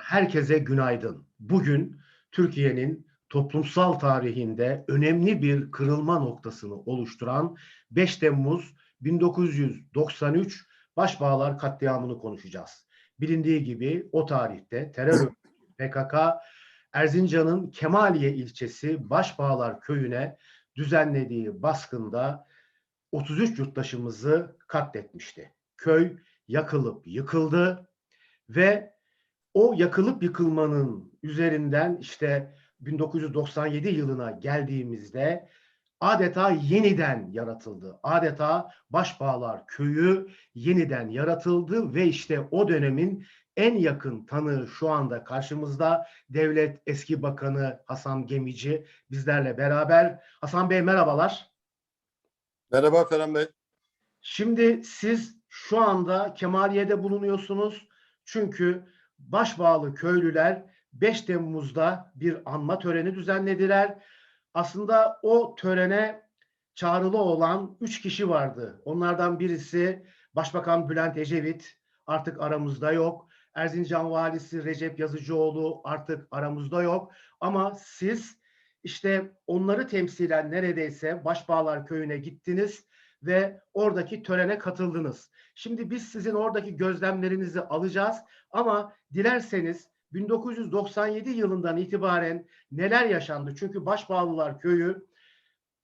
Herkese günaydın. Bugün Türkiye'nin toplumsal tarihinde önemli bir kırılma noktasını oluşturan 5 Temmuz 1993 Başbağlar katliamını konuşacağız. Bilindiği gibi o tarihte terör PKK Erzincan'ın Kemaliye ilçesi Başbağlar köyüne düzenlediği baskında 33 yurttaşımızı katletmişti. Köy yakılıp yıkıldı ve o yakılıp yıkılmanın üzerinden işte 1997 yılına geldiğimizde adeta yeniden yaratıldı. Adeta Başbağlar köyü yeniden yaratıldı ve işte o dönemin en yakın tanığı şu anda karşımızda Devlet Eski Bakanı Hasan Gemici bizlerle beraber. Hasan Bey merhabalar. Merhaba Ferhan Bey. Şimdi siz şu anda Kemaliye'de bulunuyorsunuz. Çünkü Başbağlı köylüler 5 Temmuz'da bir anma töreni düzenlediler. Aslında o törene çağrılı olan 3 kişi vardı. Onlardan birisi Başbakan Bülent Ecevit artık aramızda yok. Erzincan Valisi Recep Yazıcıoğlu artık aramızda yok. Ama siz işte onları temsilen neredeyse Başbağlar köyüne gittiniz ve oradaki törene katıldınız. Şimdi biz sizin oradaki gözlemlerinizi alacağız ama dilerseniz 1997 yılından itibaren neler yaşandı? Çünkü Başbağlılar Köyü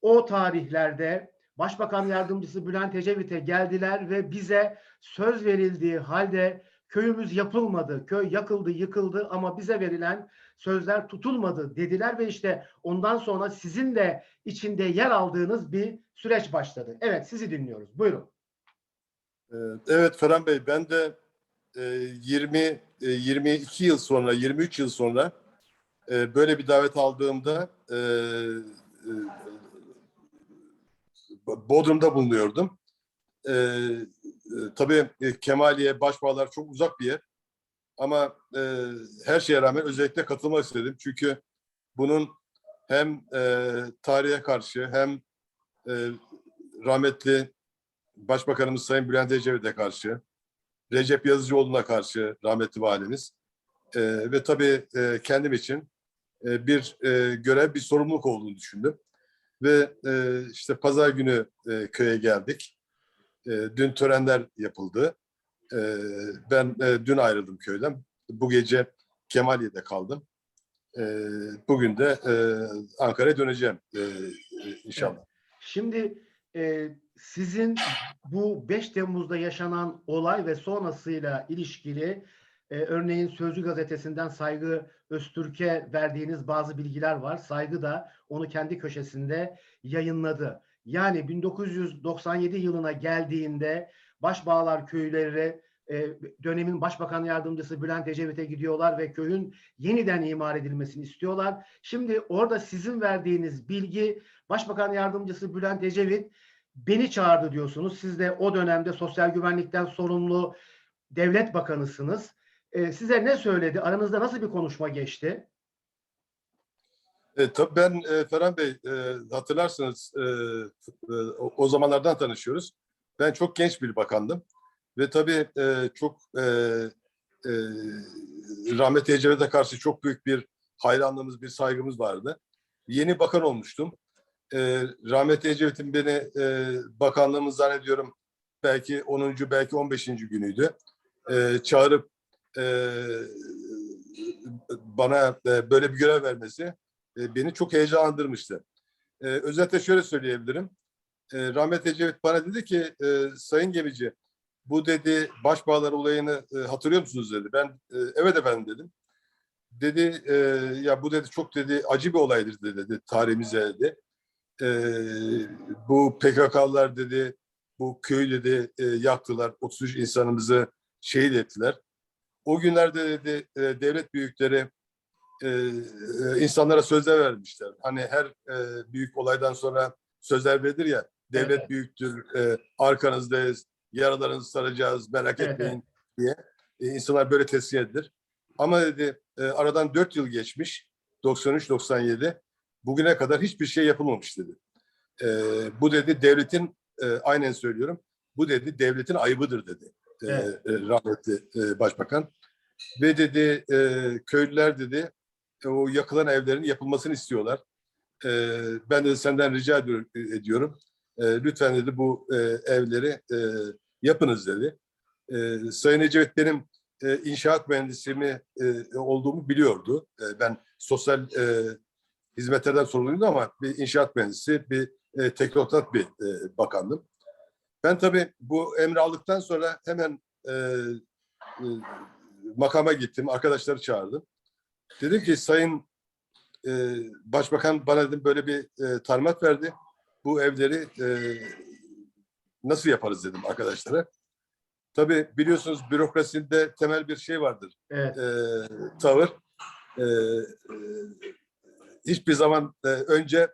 o tarihlerde Başbakan Yardımcısı Bülent Ecevit'e geldiler ve bize söz verildiği halde köyümüz yapılmadı, köy yakıldı, yıkıldı ama bize verilen sözler tutulmadı dediler ve işte ondan sonra sizin de içinde yer aldığınız bir süreç başladı. Evet sizi dinliyoruz. Buyurun. Ee, Evet Ferhan Bey ben de e, 20 e, 22 yıl sonra 23 yıl sonra e, böyle bir davet aldığımda e, e, Bodrum'da bulunuyordum. E, e, Tabii e, Kemaliye, Başbağlar çok uzak bir yer. Ama e, her şeye rağmen özellikle katılmak istedim. Çünkü bunun hem e, tarihe karşı hem e, rahmetli Başbakanımız Sayın Bülent Ecevit'e karşı, Recep Yazıcıoğlu'na karşı rahmetli valimiz e, ve tabii e, kendim için e, bir e, görev, bir sorumluluk olduğunu düşündüm. Ve e, işte pazar günü e, köye geldik. E, dün törenler yapıldı. E, ben e, dün ayrıldım köyden. Bu gece Kemaliye'de kaldım. E, bugün de e, Ankara'ya döneceğim e, inşallah. Şimdi e, sizin bu 5 Temmuz'da yaşanan olay ve sonrasıyla ilişkili e, örneğin Sözcü gazetesinden Saygı Öztürk'e verdiğiniz bazı bilgiler var. Saygı da onu kendi köşesinde yayınladı. Yani 1997 yılına geldiğinde Başbağlar köyleri e, dönemin Başbakan Yardımcısı Bülent Ecevit'e gidiyorlar ve köyün yeniden imar edilmesini istiyorlar. Şimdi orada sizin verdiğiniz bilgi Başbakan Yardımcısı Bülent Ecevit beni çağırdı diyorsunuz. Siz de o dönemde sosyal güvenlikten sorumlu devlet bakanısınız. Ee, size ne söyledi? Aranızda nasıl bir konuşma geçti? E, tabii ben e, Ferhan Bey e, hatırlarsınız e, e, o zamanlardan tanışıyoruz. Ben çok genç bir bakandım ve tabii e, çok e, e, rahmetli Ecevit'e karşı çok büyük bir hayranlığımız, bir saygımız vardı. Yeni bakan olmuştum. E, rahmetli Ecevit'in beni e, bakanlığımı zannediyorum belki 10. belki 15. günüydü. E, çağırıp e, bana e, böyle bir görev vermesi e, beni çok heyecanlandırmıştı. E, özetle şöyle söyleyebilirim. E, rahmetli Ecevit bana dedi ki e, Sayın Gemici bu dedi başbağlar olayını e, hatırlıyor musunuz dedi. Ben e, evet efendim dedim. Dedi e, ya bu dedi çok dedi acı bir olaydır dedi, dedi tarihimize dedi. E, bu PKK'lılar dedi bu köyü dedi e, yaktılar. 33 insanımızı şehit ettiler. O günlerde dedi e, devlet büyükleri e, e, insanlara sözler vermişler. Hani her e, büyük olaydan sonra sözler verilir ya. Devlet Evet. büyüktür, e, arkanızdayız, yaralarınızı saracağız, merak Evet, etmeyin diye. E, insanlar böyle teslim edilir. Ama dedi e, aradan dört yıl geçmiş, 93-97, bugüne kadar hiçbir şey yapılmamış dedi. E, bu dedi devletin, e, aynen söylüyorum, bu dedi devletin ayıbıdır dedi e, Evet. e, rahmetli e, başbakan. Ve dedi e, köylüler dedi e, o yakılan evlerin yapılmasını istiyorlar. E, ben de senden rica ediyorum, ediyorum. E, lütfen dedi bu e, evleri e, yapınız dedi. E, Sayın Ecevit benim e, inşaat mühendisimi e, olduğumu biliyordu. E, ben sosyal e, hizmetlerden sorumluydum ama bir inşaat mühendisi, bir e, teknokrat bir e, bakandım. Ben tabii bu emri aldıktan sonra hemen e, e, makama gittim, arkadaşları çağırdım. Dedim ki Sayın e, Başbakan bana dedim böyle bir e, talimat verdi. Bu evleri e, nasıl yaparız dedim arkadaşlara. Tabii biliyorsunuz bürokraside temel bir şey vardır. Evet. E, tavır. E, e, hiçbir zaman e, önce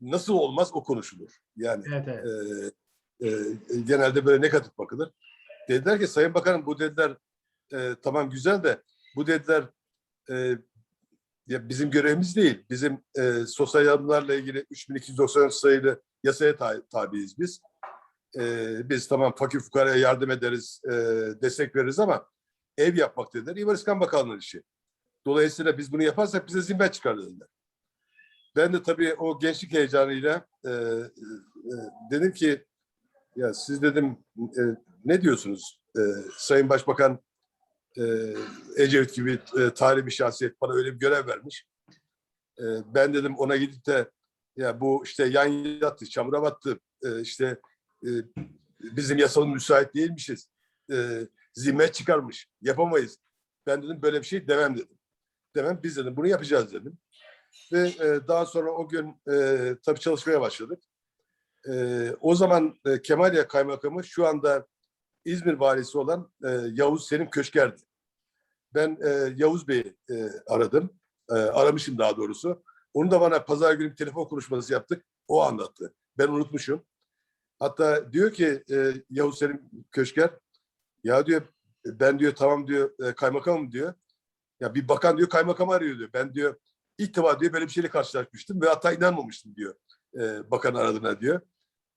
nasıl olmaz o konuşulur. Yani Evet, evet. e, e, genelde böyle negatif bakılır. Dediler ki Sayın Bakanım bu dediler e, tamam güzel de bu dediler e, ya bizim görevimiz değil. Bizim e, sosyal yardımlarla ilgili 3290 sayılı yasaya ta- tabiiz biz. E, biz tamam fakir fukaraya yardım ederiz, e, destek veririz ama ev yapmak dediler. İmar İskan Bakanlığı'nın işi. Dolayısıyla biz bunu yaparsak bize zimmet çıkar dediler. Ben de tabii o gençlik heyecanıyla e, e, dedim ki ya siz dedim e, ne diyorsunuz? E, Sayın Başbakan e, Ecevit gibi e, tarihi bir şahsiyet bana öyle bir görev vermiş. E, ben dedim ona gidip de ya bu işte yan yattı, çamura battı, e, işte bizim yasalı müsait değilmişiz, zimmet çıkarmış, yapamayız. Ben dedim böyle bir şey demem dedim. Demem biz dedim bunu yapacağız dedim. Ve e, daha sonra o gün e, tabii çalışmaya başladık. O zaman e, Kemaliye Kaymakamı şu anda İzmir valisi olan e, Yavuz Selim Köşker'di. Ben e, Yavuz Bey'i e, aradım. E, aramışım daha doğrusu. Onu da bana pazar günü telefon konuşması yaptık. O anlattı. Ben unutmuşum. Hatta diyor ki e, Yavuz Selim Köşker ya diyor ben diyor tamam diyor e, kaymakamım diyor. Ya bir bakan diyor kaymakamı arıyor diyor. Ben diyor ilk defa diyor böyle bir şeyle karşılaşmıştım ve hatta inanmamıştım diyor. E, bakan aradığına diyor.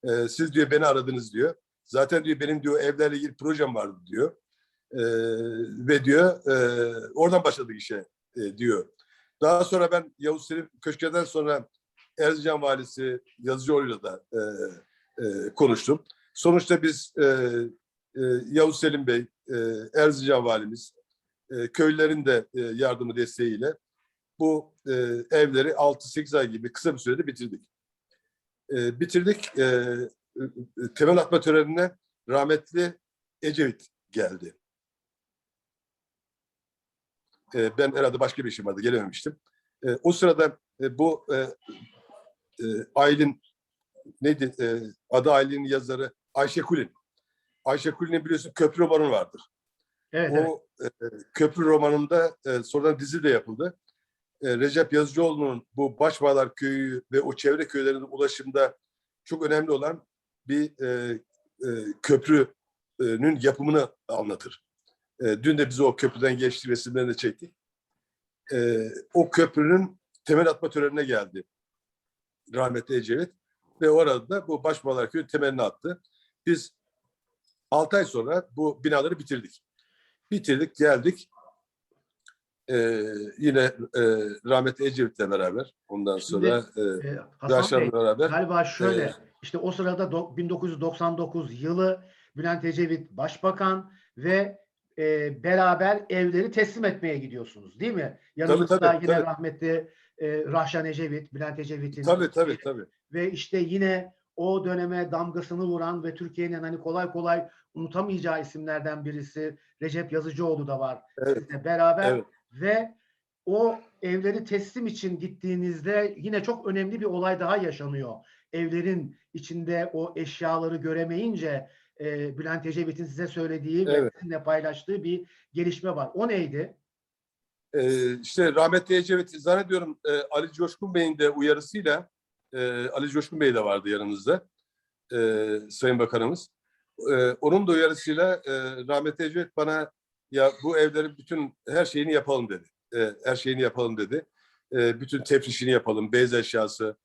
E, siz diyor beni aradınız diyor. Zaten diyor benim diyor evlerle ilgili projem vardı diyor. E, ve diyor e, oradan başladık işe e, diyor. Daha sonra ben Yavuz Selim Köşke'den sonra Erzincan Valisi Yazıcıoğlu'yla da e, e, konuştum. Sonuçta biz e, e, Yavuz Selim Bey, e, Erzincan Valimiz, e, köylülerin de e, yardımı desteğiyle bu e, evleri 6-8 ay gibi kısa bir sürede bitirdik. E, bitirdik. E, temel atma törenine rahmetli Ecevit geldi. E, ben herhalde başka bir işim vardı, gelememiştim. E, o sırada e, bu e, e, Aylin neydi? E, adı Aylin'in yazarı Ayşe Kulin. Ayşe Kulin'in biliyorsun köprü romanı vardır. Evet, evet. O e, köprü romanında e, sonradan dizi de yapıldı. E, Recep Yazıcıoğlu'nun bu Başbağlar Köyü ve o çevre köylerinin ulaşımda çok önemli olan bir e, e, köprünün yapımını anlatır. E, dün de biz o köprüden geçti resimlerini de çektik. E, o köprünün temel atma törenine geldi rahmetli Ecevit ve orada da bu Başbağlar Köyü temelini attı. Biz 6 ay sonra bu binaları bitirdik. Bitirdik, geldik. Ee, yine e, rahmetli Ecevit'le beraber, ondan Şimdi, sonra e, Ee, Hasan Bey, beraber. galiba şöyle, e, işte o sırada do- 1999 yılı Bülent Ecevit başbakan ve e, beraber evleri teslim etmeye gidiyorsunuz değil mi? Yanımızda tabii, yine tabii. rahmetli e, Rahşan Ecevit, Bülent Ecevit'in Tabii tabii tabii. ve işte yine o döneme damgasını vuran ve Türkiye'nin hani kolay kolay unutamayacağı isimlerden birisi Recep Yazıcıoğlu da var Evet, sizle beraber evet. ve o evleri teslim için gittiğinizde yine çok önemli bir olay daha yaşanıyor. Evlerin içinde o eşyaları göremeyince e, Bülent Ecevit'in size söylediği ve Evet. sizinle paylaştığı bir gelişme var. O neydi? Ee, işte rahmetli Ecevit zannediyorum e, Ali Coşkun Bey'in de uyarısıyla e, Ali Coşkun Bey de vardı yanımızda e, Sayın Bakanımız. E, onun da uyarısıyla e, rahmetli Ecevit bana ya bu evlerin bütün her şeyini yapalım dedi. E, her şeyini yapalım dedi. E, bütün tefrişini yapalım, beyaz eşyası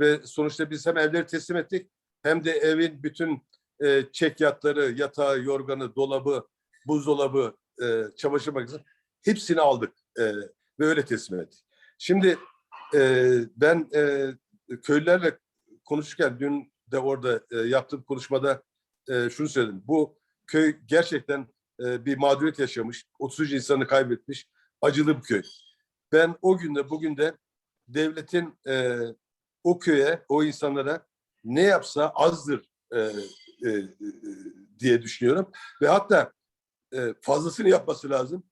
ve sonuçta biz hem evleri teslim ettik hem de evin bütün e, çekyatları, yatağı, yorganı, dolabı, buzdolabı, e, çamaşır makinesi hepsini aldık e, ve öyle teslim ettik. Şimdi e, ben e, köylülerle konuşurken dün de orada e, yaptığım konuşmada e, şunu söyledim. Bu köy gerçekten e, bir mağduriyet yaşamış. 33 insanı kaybetmiş. Acılı bir köy. Ben o günde bugün de devletin e, o köye, o insanlara ne yapsa azdır e, e, e, diye düşünüyorum. Ve hatta e, fazlasını yapması lazım.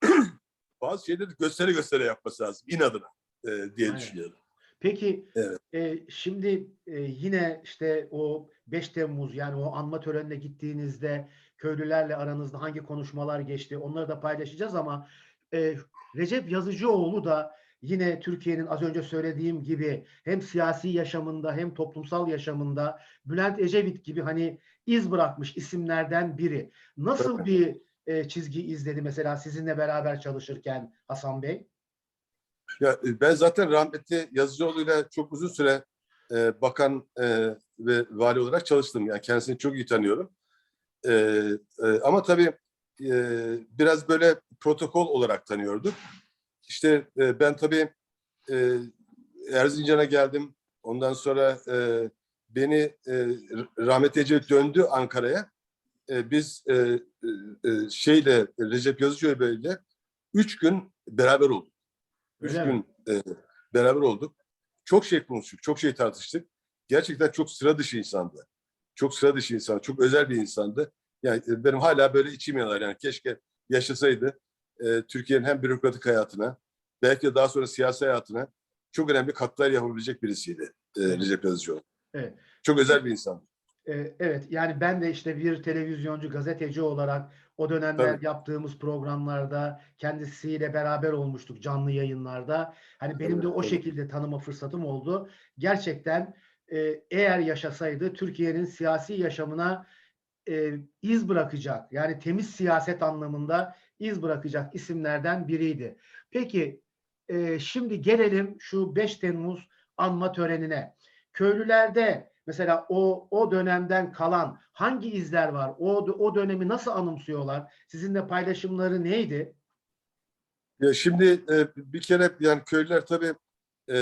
Bazı şeyleri göstere göstere yapması lazım inadına e, diye Aynen. düşünüyorum. Peki Evet. e, şimdi e, yine işte o 5 Temmuz yani o anma törenine gittiğinizde köylülerle aranızda hangi konuşmalar geçti onları da paylaşacağız ama e, Recep Yazıcıoğlu da yine Türkiye'nin az önce söylediğim gibi hem siyasi yaşamında hem toplumsal yaşamında Bülent Ecevit gibi hani iz bırakmış isimlerden biri. Nasıl bir e, çizgi izledi mesela sizinle beraber çalışırken Hasan Bey? Ya e, ben zaten rahmetli Yazıcıoğlu'yla çok uzun süre e, bakan e, ve vali olarak çalıştım. Yani kendisini çok iyi tanıyorum. E, e, ama tabii e, biraz böyle protokol olarak tanıyorduk. İşte e, ben tabii e, Erzincan'a geldim. Ondan sonra e, beni e, rahmetli Ecevit döndü Ankara'ya. E, biz e, e, e, şeyle Recep Yazıcıoğlu Bey'le üç gün beraber olduk. Üç Öyle gün e, beraber olduk. Çok şey konuştuk, çok şey tartıştık. Gerçekten çok sıra dışı insandı. Çok sıra dışı insan, çok özel bir insandı. Yani e, benim hala böyle içim yanar yani keşke yaşasaydı. E, Türkiye'nin hem bürokratik hayatına, belki de daha sonra siyasi hayatına çok önemli katkılar yapabilecek birisiydi e, Recep Yazıcıoğlu. Evet. Çok özel bir insan. Ee, Evet yani ben de işte bir televizyoncu gazeteci olarak o dönemler Tabii. yaptığımız programlarda kendisiyle beraber olmuştuk canlı yayınlarda. Hani benim de o şekilde tanıma fırsatım oldu. Gerçekten e, eğer yaşasaydı Türkiye'nin siyasi yaşamına e, iz bırakacak yani temiz siyaset anlamında iz bırakacak isimlerden biriydi. Peki e, şimdi gelelim şu 5 Temmuz anma törenine. Köylülerde mesela o o dönemden kalan hangi izler var? O o dönemi nasıl anımsıyorlar? Sizinle paylaşımları neydi? Ya şimdi e, bir kere yani köylüler tabii e,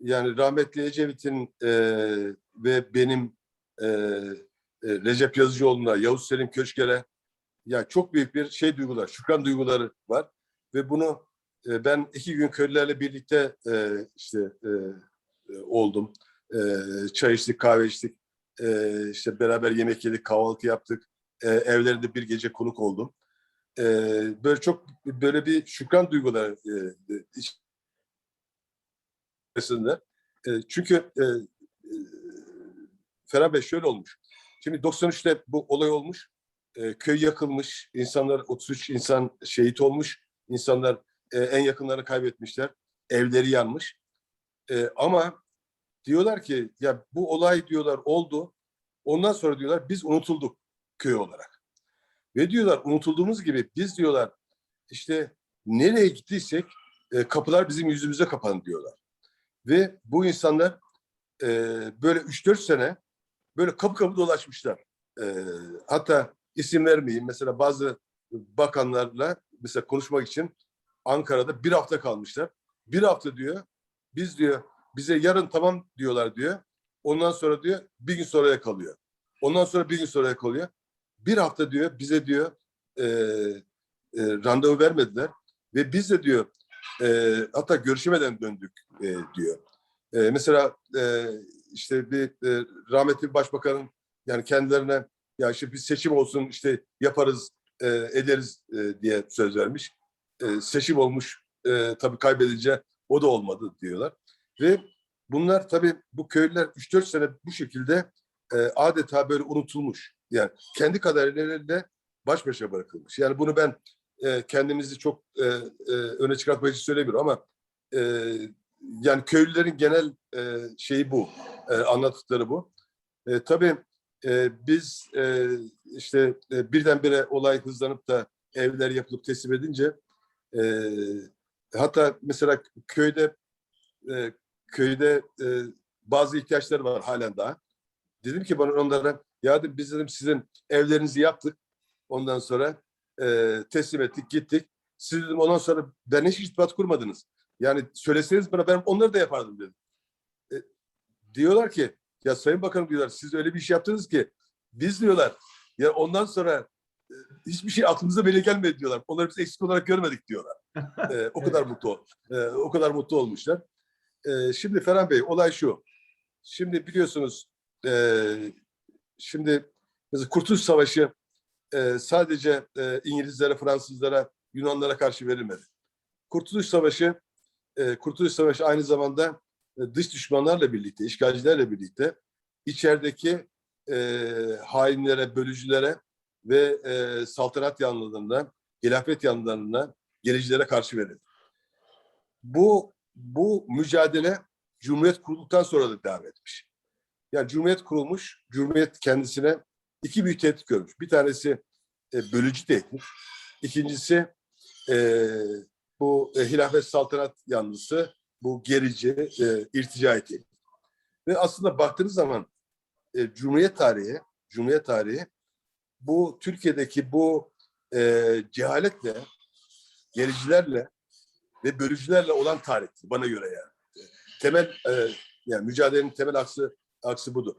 yani rahmetli Ecevit'in e, ve benim e, e, Recep Yazıcıoğlu'na, Yavuz Selim Köşker'e ya çok büyük bir şey duygular, şükran duyguları var ve bunu e, ben iki gün köylülerle birlikte e, işte e, oldum. Çay içtik, kahve içtik, işte beraber yemek yedik, kahvaltı yaptık. Evlerinde bir gece konuk oldum böyle çok böyle bir şükran duyguları e, içerisinde. Çünkü e, e, Bey şöyle olmuş. Şimdi 93'te bu olay olmuş. E, köy yakılmış. insanlar 33 insan şehit olmuş. İnsanlar e, en yakınlarını kaybetmişler. Evleri yanmış. E, ama diyorlar ki ya bu olay diyorlar oldu. Ondan sonra diyorlar biz unutulduk köy olarak. Ve diyorlar unutulduğumuz gibi biz diyorlar işte nereye gittiysek e, kapılar bizim yüzümüze kapandı diyorlar. Ve bu insanlar e, böyle 3-4 sene böyle kapı kapı dolaşmışlar. E, hatta isim vermeyeyim. Mesela bazı bakanlarla mesela konuşmak için Ankara'da bir hafta kalmışlar. Bir hafta diyor biz diyor bize yarın tamam diyorlar diyor. Ondan sonra diyor bir gün sonraya kalıyor. Ondan sonra bir gün sonraya kalıyor bir hafta diyor bize diyor e, e, randevu vermediler ve biz de diyor e, hatta görüşemeden döndük e, diyor. E, mesela e, işte bir e, rahmetli başbakanın yani kendilerine ya işte bir seçim olsun işte yaparız e, ederiz e, diye söz vermiş. E, seçim olmuş e, tabii kaybedince o da olmadı diyorlar. Ve bunlar tabii bu köylüler 3-4 sene bu şekilde e, adeta böyle unutulmuş. Yani kendi kaderleriyle baş başa bırakılmış. Yani bunu ben e, kendimizi çok e, e, öne çıkartmak için söylemiyorum ama e, yani köylülerin genel e, şeyi bu, e, anlattıkları bu. E, tabii e, biz e, işte e, birdenbire olay hızlanıp da evler yapılıp teslim edince e, hatta mesela köyde e, köyde e, bazı ihtiyaçları var halen daha. Dedim ki bana onlara ya dedim, biz dedim sizin evlerinizi yaptık. Ondan sonra e, teslim ettik, gittik. Siz dedim ondan sonra ben hiç irtibat kurmadınız. Yani söyleseniz bana ben onları da yapardım dedim. E, diyorlar ki ya Sayın Bakanım diyorlar siz öyle bir iş yaptınız ki biz diyorlar ya ondan sonra e, hiçbir şey aklımıza bile gelmedi diyorlar. Onları biz eksik olarak görmedik diyorlar. E, o kadar mutlu e, o kadar mutlu olmuşlar. E, şimdi Ferhan Bey olay şu. Şimdi biliyorsunuz e, şimdi mesela Kurtuluş Savaşı e, sadece e, İngilizlere, Fransızlara, Yunanlara karşı verilmedi. Kurtuluş Savaşı e, Kurtuluş Savaşı aynı zamanda e, dış düşmanlarla birlikte, işgalcilerle birlikte içerideki e, hainlere, bölücülere ve e, saltanat yanlılarına, hilafet yanlılarına, gelicilere karşı verildi. Bu bu mücadele Cumhuriyet kurulduktan sonra da devam etmiş. Yani Cumhuriyet kurulmuş, Cumhuriyet kendisine iki büyük tehdit görmüş. Bir tanesi e, bölücü tehdit, ikincisi e, bu e, hilafet saltanat yanlısı, bu gerici, e, irticai tehdit. Ve aslında baktığınız zaman e, Cumhuriyet tarihi, Cumhuriyet tarihi bu Türkiye'deki bu e, cehaletle, gericilerle ve bölücülerle olan tarihtir bana göre yani. Temel e, yani mücadelenin temel aksı aksı budur.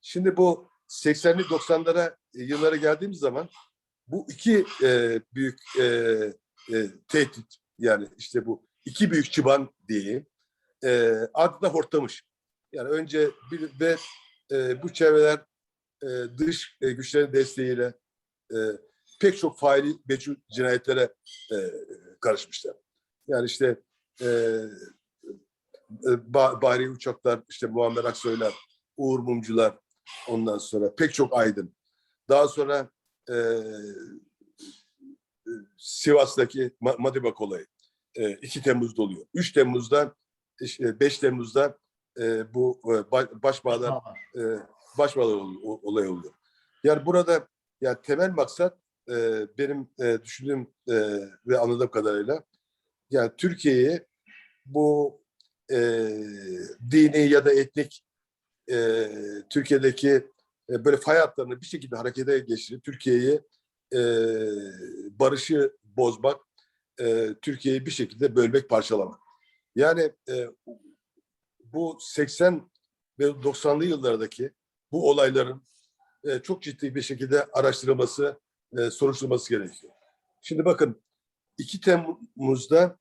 Şimdi bu 80'li 90'lara e, yıllara geldiğimiz zaman bu iki e, büyük e, e, tehdit yani işte bu iki büyük çıban diyeyim e, adeta hortlamış. Yani önce bir ve e, bu çevreler e, dış e, güçlerin desteğiyle e, pek çok faili meçhul cinayetlere e, karışmışlar. Yani işte e, e, Ba- Bahri Uçaklar, işte Muammer Aksoylar, Uğur Mumcular, ondan sonra pek çok aydın. Daha sonra e, Sivas'taki Ma- Madibak olayı e, 2 Temmuz'da oluyor. 3 Temmuz'da, işte 5 Temmuz'da e, bu e, ba- başbağlar e, başbağı ol- o- olay oluyor. Yani burada yani temel maksat e, benim e, düşündüğüm e, ve anladığım kadarıyla yani Türkiye'yi bu e, dini ya da etnik e, Türkiye'deki e, böyle fay hatlarını bir şekilde harekete geçirip Türkiye'yi e, barışı bozmak, e, Türkiye'yi bir şekilde bölmek, parçalamak. Yani e, bu 80 ve 90'lı yıllardaki bu olayların e, çok ciddi bir şekilde araştırılması, e, soruşturulması gerekiyor. Şimdi bakın 2 Temmuz'da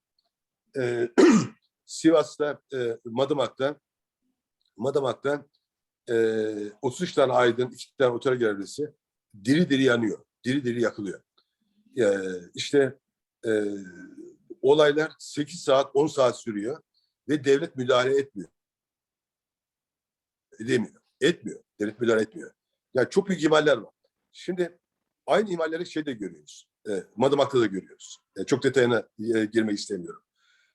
e, Sivas'ta, e, Madımak'ta Madımak'ta e, 33 tane aydın, 2 tane otel görevlisi diri diri yanıyor. Diri diri yakılıyor. E, işte e, olaylar 8 saat, 10 saat sürüyor ve devlet müdahale etmiyor. Edemiyor. Etmiyor. Devlet müdahale etmiyor. Yani çok büyük ihmaller var. Şimdi aynı ihmalleri şeyde görüyoruz. E, Madımak'ta da görüyoruz. E, çok detayına e, girmek istemiyorum.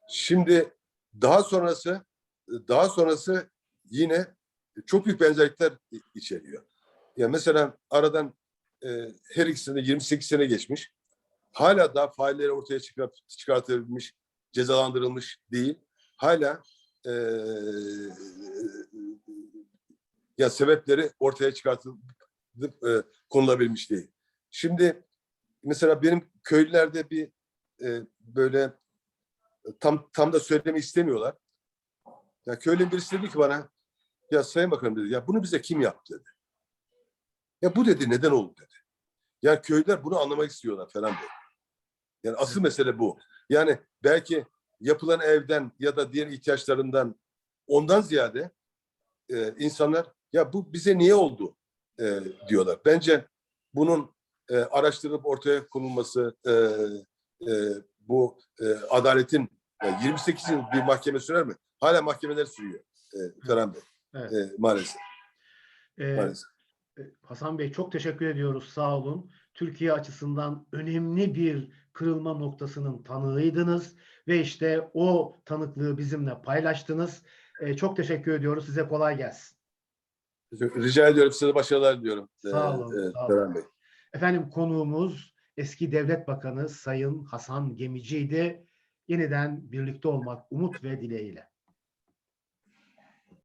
Şimdi daha sonrası daha sonrası yine çok büyük benzerlikler içeriyor. Ya mesela aradan e, her ikisinde 28 sene geçmiş. Hala daha failleri ortaya çıkart, çıkartılmış, cezalandırılmış değil. Hala e, ya sebepleri ortaya çıkartılıp e, konulabilmiş değil. Şimdi mesela benim köylülerde bir e, böyle tam tam da söylemeyi istemiyorlar. Ya köylünün birisi dedi ki bana ya Sayın Bakanım dedi ya bunu bize kim yaptı dedi. Ya bu dedi neden oldu dedi. Ya köylüler bunu anlamak istiyorlar Ferhan Bey. Yani asıl mesele bu. Yani belki yapılan evden ya da diğer ihtiyaçlarından ondan ziyade e, insanlar ya bu bize niye oldu e, diyorlar. Bence bunun e, araştırılıp ortaya konulması e, e, bu e, adaletin e, 28 yıl bir mahkeme sürer mi? Hala mahkemeler sürüyor e, Ferhan Bey. Evet. E, maalesef. Ee, maalesef. E, Hasan Bey çok teşekkür ediyoruz. Sağ olun. Türkiye açısından önemli bir kırılma noktasının tanığıydınız ve işte o tanıklığı bizimle paylaştınız. E, çok teşekkür ediyoruz. Size kolay gelsin. Rica ediyorum size başarılar diliyorum. e, Sağ olun, e, sağ olun. Bey. Efendim konuğumuz eski devlet bakanı Sayın Hasan Gemici'ydi. Yeniden birlikte olmak umut ve dileğiyle.